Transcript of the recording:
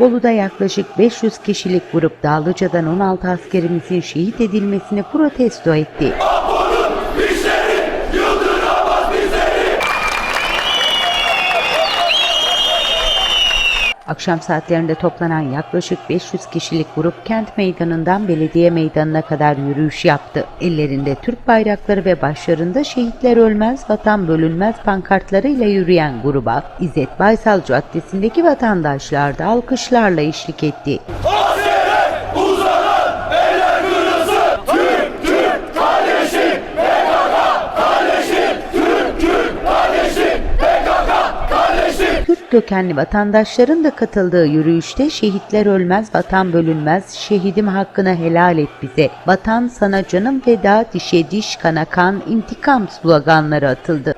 Bolu'da yaklaşık 500 kişilik grup Dağlıca'dan 16 askerimizin şehit edilmesini protesto etti. Akşam saatlerinde toplanan yaklaşık 500 kişilik grup kent meydanından belediye meydanına kadar yürüyüş yaptı. Ellerinde Türk bayrakları ve başlarında şehitler ölmez, vatan bölünmez pankartlarıyla yürüyen gruba İzzet Baysal Caddesi'ndeki vatandaşlar da alkışlarla eşlik etti. Türk kökenli vatandaşların da katıldığı yürüyüşte şehitler ölmez, vatan bölünmez, şehidim hakkını helal et bize, vatan sana canım feda, dişe diş, kana kan, intikam sloganları atıldı.